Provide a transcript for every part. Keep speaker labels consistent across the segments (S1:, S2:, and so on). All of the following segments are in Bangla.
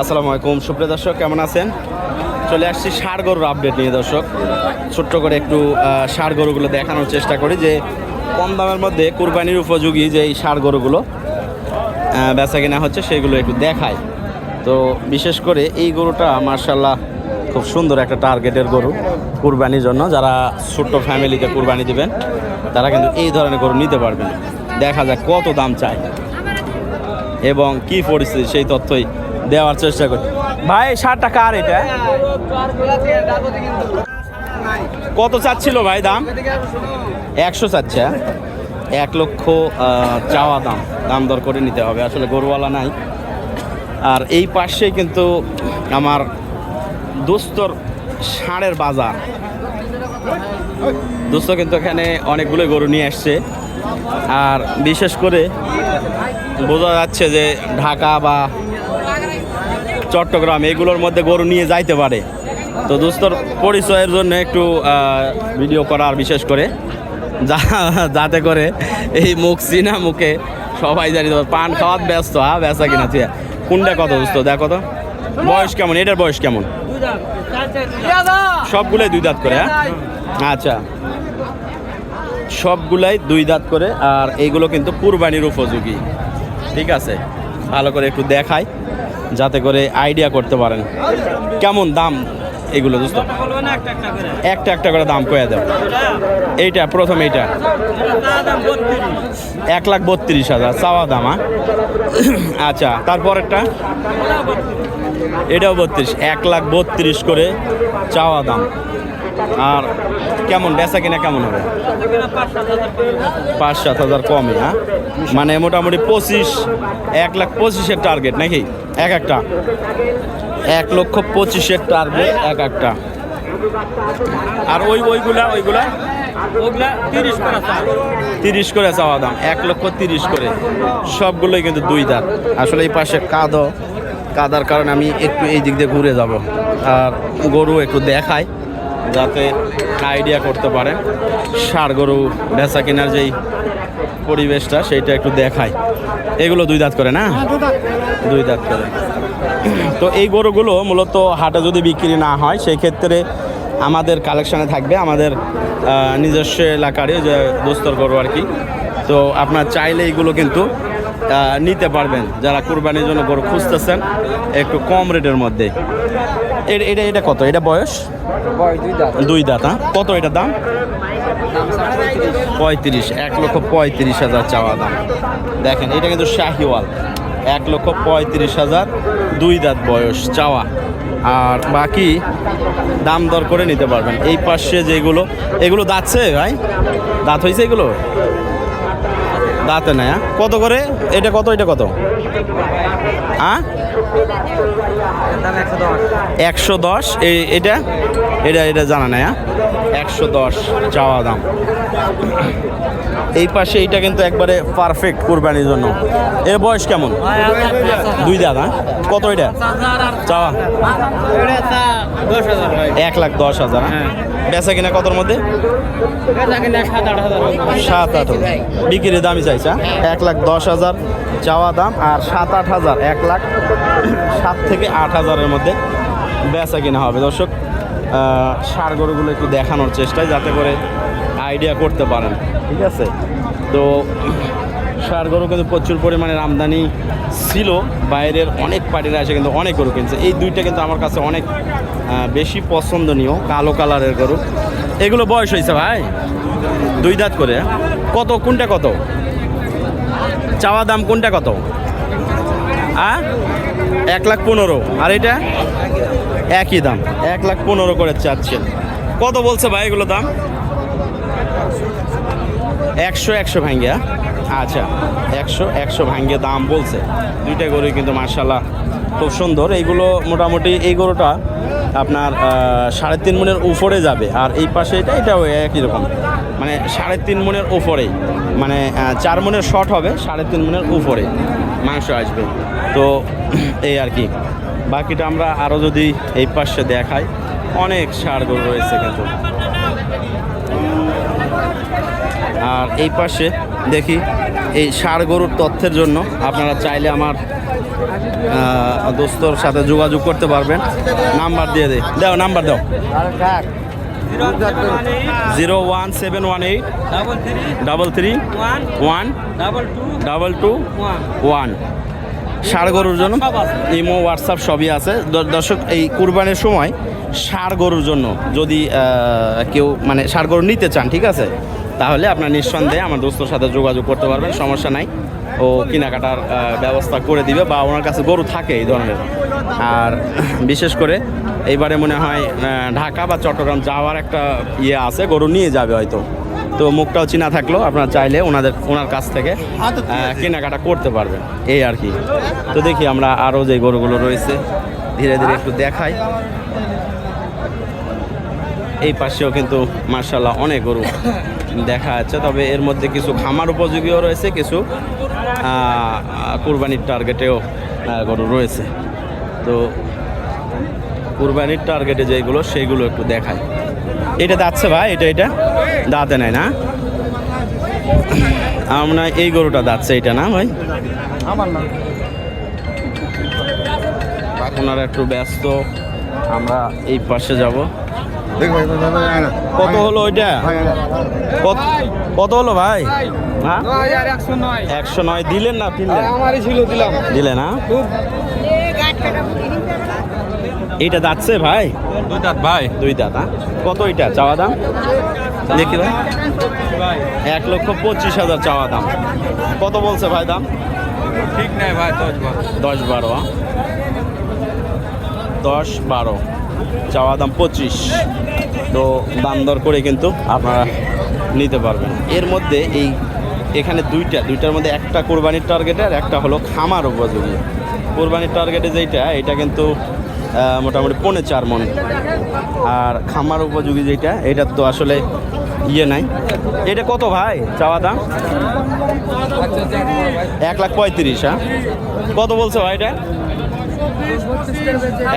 S1: আসসালামু আলাইকুম। সুপ্রিয় দর্শক, কেমন আছেন? চলে আসছি ষাড় গরুর আপডেট নিয়ে দর্শক। ছোট্ট করে একটু ষাড় গরুগুলো দেখানোর চেষ্টা করি যে কম দামের মধ্যে কুরবানির উপযোগী যে এই ষাড় গরুগুলো বেচা কিনা হচ্ছে সেগুলো একটু দেখায় তো বিশেষ করে এই গরুটা মার্শাল্লাহ খুব সুন্দর একটা টার্গেটের গরু কুরবানির জন্য। যারা ছোট্ট ফ্যামিলিকে কুরবানি দিবেন, তারা কিন্তু এই ধরনের গরু নিতে পারবেন। দেখা যাক কত দাম চায়। এবং কি পরিস্থিতি সেই তথ্যই দেওয়ার চেষ্টা করি। ভাই ষাট কার এটা? কত চাচ্ছিল ভাই দাম? একশো চাচ্ছে? এক লক্ষ চাওয়া দাম। দাম দর করে নিতে হবে। আসলে গরুওয়ালা নাই। আর এই পাশেই কিন্তু আমার দোস্তর ষাঁড়ের বাজার। দোস্ত কিন্তু এখানে অনেকগুলো গরু নিয়ে আসছে। আর বিশেষ করে বোঝা যাচ্ছে যে ঢাকা বা চট্টগ্রাম এগুলোর মধ্যে গরু নিয়ে যাইতে পারে। তো দোস্তর পরিচয়ের জন্য একটু ভিডিও করার বিশেষ করে যা- যাতে করে এই মুখ চিনা মুখে সবাই জানি তো পান খাওয়াত ব্যস্ত হ্যাঁ বেচা কিনা তুই কোনটা কত দোস্ত দেখো তো। বয়স কেমন? এটার বয়স কেমন? সবগুলোই দুই দাঁত করে হ্যাঁ? আচ্ছা। সবগুলাই দুই দাঁত করে, আর এইগুলো কিন্তু কুরবানির উপযোগী। ঠিক আছে? ভালো করে একটু দেখাই, যাতে করে আইডিয়া করতে পারেন। কেমন দাম এগুলো দোস্ত? একটা একটা করে দাম কয়ে দেব। এইটা, প্রথম এইটা। এক লাখ বত্রিশ হাজার, চাওয়া দাম? আচ্ছা তারপরেরটা? এটাও বত্রিশ, এক লাখ বত্রিশ করে চাওয়া দাম। আর কেমন, বেচা কিনা কেমন হবে? পাঁচ, সাত হাজার কমে হ্যাঁ? মানে মোটামুটি পঁচিশ, এক লাখ পঁচিশের টার্গেট নাকি? এক একটা। এক লক্ষ পঁচিশের টার্গেট এক একটা। আর ওই, ওইগুলা ওইগুলা?
S2: তিরিশ করে
S1: চাওয়া দাম, এক লক্ষ তিরিশ করে। সবগুলোই কিন্তু দুই দাঁত। আসলে এই পাশে কাদো। কাদার কারণে আমি একটু এই দিক দিয়ে ঘুরে যাব। আর গরু একটু দেখাই। যাতে আইডিয়া করতে পারে। ষাড় গরু বেচা কেনার যেই পরিবেশটা সেইটা একটু দেখায় এগুলো দুই দাঁত করে না? দুই দাঁত করে। তো এই গরুগুলো মূলত হাটে যদি বিক্রি না হয় সেই ক্ষেত্রে আমাদের কালেকশানে থাকবে আমাদের নিজস্ব এলাকারই যে দোস্তর গরু আর কি। তো আপনার চাইলে এইগুলো কিন্তু নিতে পারবেন। যারা কুরবানির জন্য গরু খুঁজতেছেন একটু কম রেটের মধ্যে এটা এটা কত? এটা বয়স?
S2: দুই দাঁত।
S1: হ্যাঁ? কত এটার দাম? পঁয়ত্রিশ। এক লক্ষ পঁয়ত্রিশ হাজার চাওয়া দাম। দেখেন এটা কিন্তু শাহিওয়াল। এক লক্ষ পঁয়ত্রিশ হাজার দুই দাঁত বয়স চাওয়া। আর বাকি দাম দর করে নিতে পারবেন। এই পাশে যেগুলো এগুলো দাঁতছে ভাই? দাঁত হয়েছে এগুলো? দাঁতে নাই হ্যাঁ? কত করে? এটা কত এটা কত? হ্যাঁ
S2: একশো দশ।
S1: এটা? এটা এটা জানা নাই হ্যাঁ? একশো দশ চাওয়া দাম। এই পাশে এইটা কিন্তু একবারে পারফেক্ট কুরবানির জন্য। এর বয়স কেমন? দুই দাঁত হ্যাঁ? কত এটা? চাওয়া? এক লাখ দশ হাজার হ্যাঁ? বেচা কিনা কতর মধ্যে?
S2: সাত আট
S1: বিক্রির দামই চাইছে হ্যাঁ? এক লাখ দশ হাজার চাওয়া দাম আর সাত আট হাজার, এক লাখ সাত থেকে আট হাজারের মধ্যে বেচা কিনা হবে। দর্শক ষাড় গরুগুলো একটু দেখানোর চেষ্টায় যাতে করে আইডিয়া করতে পারেন। ঠিক আছে? তো ষাড় গরু কিন্তু প্রচুর পরিমাণের আমদানি ছিল। বাইরের অনেক পার্টিরা এসে কিন্তু অনেক গরু কিনছে। এই দুইটা কিন্তু আমার কাছে অনেক বেশি পছন্দনীয়, কালো কালারের গরু। এগুলো বয়স হয়েছে ভাই? দুই দাঁত করে। কত? কোনটা কত? চাওয়া দাম কোনটা কত? আ? এক লাখ পনেরো। আর এটা? একই দাম। এক লাখ পনেরো করে চাচ্ছেন কত বলছে ভাই এগুলো দাম? একশো একশো ভাঙ্গিয়া। আচ্ছা একশো একশো ভাঙ্গে দাম বলছে। দুইটা গরু কিন্তু মার্শাল্লাহ খুব সুন্দর। এইগুলো মোটামুটি এই গরুটা আপনার সাড়ে তিন মনের উপরে যাবে। আর এই পাশে এটা, এটাও একই রকম। মানে সাড়ে তিন মনের উপরেই। মানে চার মনের শর্ট হবে, সাড়ে তিন মনের উপরে মাংস আসবে। তো এই আর কি। বাকিটা আমরা আরও যদি এই পাশে দেখাই অনেক সার গরু রয়েছে কিন্তু। আর এই পাশে দেখি এই ষাড় গরুর তথ্যের জন্য আপনারা চাইলে আমার দোস্তর সাথে যোগাযোগ করতে পারবেন। নাম্বার দিয়ে দে দাও নাম্বার দাও। Zero one seven one eight
S2: double three
S1: double three
S2: one
S1: one
S2: double two
S1: double two
S2: one.
S1: ষাড় গরুর জন্য। ইমো, হোয়াটসঅ্যাপ সবই আছে। দর্শক, এই কুরবানির সময় ষাড় গরুর জন্য যদি কেউ মানে ষাড় গরু নিতে চান, ঠিক আছে? তাহলে আপনার নিঃসন্দেহে আমার দোস্তর সাথে যোগাযোগ করতে পারবেন, সমস্যা নাই। ও কেনাকাটার ব্যবস্থা করে দিবে বা ওনার কাছে গরু থাকে এই ধরনের। আর বিশেষ করে এইবারে মনে হয় ঢাকা বা চট্টগ্রাম যাওয়ার একটা ইয়ে আছে, গরু নিয়ে যাবে হয়তো। তো মুখটাও চিনা থাকলেও আপনারা চাইলে ওনাদের ওনার কাছ থেকে কেনাকাটা করতে পারবেন এই আর কি। তো দেখি আমরা আরও যে গরুগুলো রয়েছে ধীরে ধীরে একটু দেখাই। এই পাশেও কিন্তু মার্শাল্লাহ অনেক গরু দেখা যাচ্ছে তবে এর মধ্যে কিছু খামার উপযোগীও রয়েছে কিছু কুরবানির টার্গেটেও গরু রয়েছে। তো কুরবানির টার্গেটে যেগুলো সেইগুলো একটু দেখায় এটা যাচ্ছে ভাই এটা এটা? দাঁতে নাই না? আমরা এই গরুটা যাচ্ছে এটা না ভাই?
S2: আমার না।
S1: ওনারা একটু ব্যস্ত আমরা এই পাশে যাব। কত হলো ওইটা। কত কত হলো ভাই? হ্যাঁ?
S2: একশো নয়।
S1: দিলেন না কিনলেন?
S2: আমারই ছিল
S1: দিলে না? এইটা যাচ্ছে ভাই?
S2: দুই দাঁত ভাই।
S1: দুই দাদা কত এটা? চাওয়া দাম? দেখি ভাই? এক লক্ষ পঁচিশ হাজার চাওয়া দাম। কত বলছে ভাই দাম?
S2: ঠিক নাই ভাই দশ বার।
S1: দশ বারো দশ বারো চাওয়া দাম পঁচিশ। তো দাম দর করে কিন্তু আপনারা নিতে পারবেন। এর মধ্যে এই এখানে দুইটা দুইটার মধ্যে একটা কোরবানির টার্গেটে আর একটা হলো খামার উপযোগী। কোরবানির টার্গেটে যেইটা এটা কিন্তু মোটামুটি পৌনে চার মন। আর খামার উপযোগী যেটা, এটা তো আসলে ইয়ে নাই। এটা কত ভাই? চাওয়া দাম? এক লাখ পঁয়ত্রিশ হ্যাঁ? কত বলছো ভাই এটা?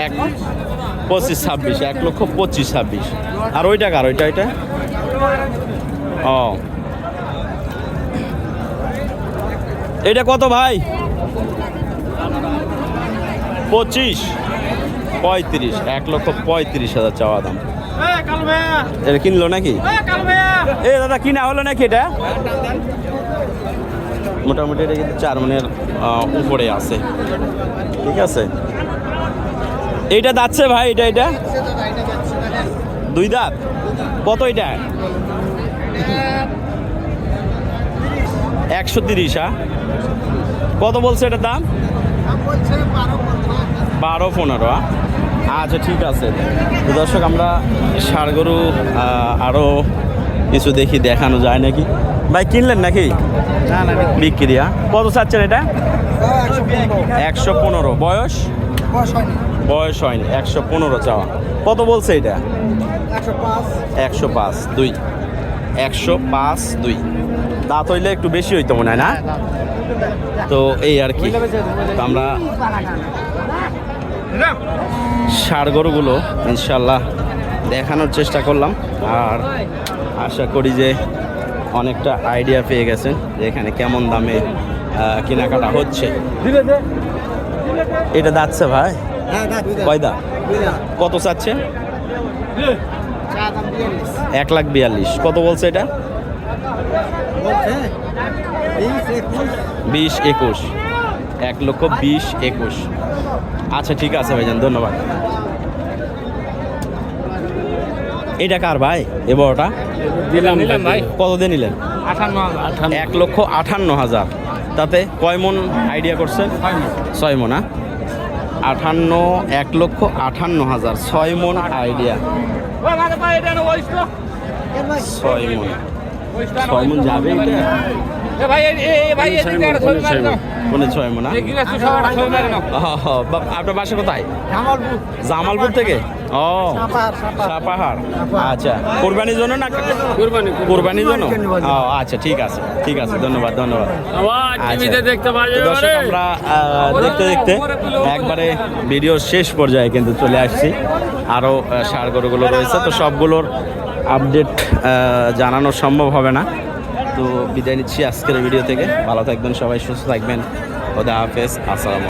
S1: এক পঁচিশ ছাব্বিশ, এক লক্ষ পঁচিশ ছাব্বিশ। আর ওইটা কার? ওইটা ওইটা? ও। এটা কত ভাই? পঁচিশ। পঁয়ত্রিশ এক লক্ষ পঁয়ত্রিশ হাজার চাওয়া দাম। এটা কিনলো নাকি? এ দাদা কিনা হলো নাকি এটা? মোটামুটি এটা কিন্তু চার মনের উপরে আছে। ঠিক আছে? এইটা যাচ্ছে ভাই এটা এটা? দুই দাঁত? কত এটা? একশো তিরিশ হ্যাঁ কত বলছে এটার দাম? বারো পনেরো আচ্ছা ঠিক আছে। তো দর্শক আমরা ষাড় গরু আরও কিছু দেখি দেখানো যায় নাকি? ভাই কিনলেন নাকি?
S2: না না
S1: বিক্রি। হ্যাঁ? কত চাচ্ছেন এটা? একশো পনেরো। বয়স? বয়স হয়নি। একশো পনেরো চাওয়া। কত বলছে এটা? একশো পাঁচ। দুই। একশো পাঁচ দুই। দাঁত হইলে একটু বেশি হইতো মনে হয় না? তো এই আর কি। আমরা ষাড় গরুগুলো ইনশাল্লাহ দেখানোর চেষ্টা করলাম। আর আশা করি যে অনেকটা আইডিয়া পেয়ে গেছেন যে এখানে কেমন দামে কেনাকাটা হচ্ছে। এটা যাচ্ছে ভাই? কয়দা কত চাচ্ছে? এক লাখ বিয়াল্লিশ। কত বলছে এটা? বিশ একুশ। এক লক্ষ বিশ একুশ। আচ্ছা ঠিক আছে ভাইজান ধন্যবাদ। এটা কার ভাই? এ বড়টা?
S2: দিলাম ভাই।
S1: কত দিয়ে নিলেন?
S2: আঠান্ন আঠান্ন।
S1: এক লক্ষ আটান্ন হাজার। তাতে কয় মন আইডিয়া করছেন ছয় মন। হ্যাঁ? আটান্ন এক লক্ষ আটান্ন হাজার। ছয় মন আইডিয়া। ছয় মন। ছয় মন যাবে এটা? আপনার বাসা কোথায়? জামালপুর। থেকে? ও সাপাহার আচ্ছা কোরবানির জন্য না? কোরবানির জন্য? ও আচ্ছা ঠিক আছে ঠিক আছে ধন্যবাদ ধন্যবাদ। আচ্ছা। দর্শক আমরা দেখতে দেখতে একবারে ভিডিওর শেষ পর্যায়ে কিন্তু চলে আসছি। আরও সার গরুগুলো রয়েছে তো সবগুলোর আপডেট জানানো সম্ভব হবে না। বিদায় নিচ্ছি আজকের ভিডিও থেকে। ভালো থাকবেন সবাই সুস্থ থাকবেন। খোদা হাফেজ আসসালাম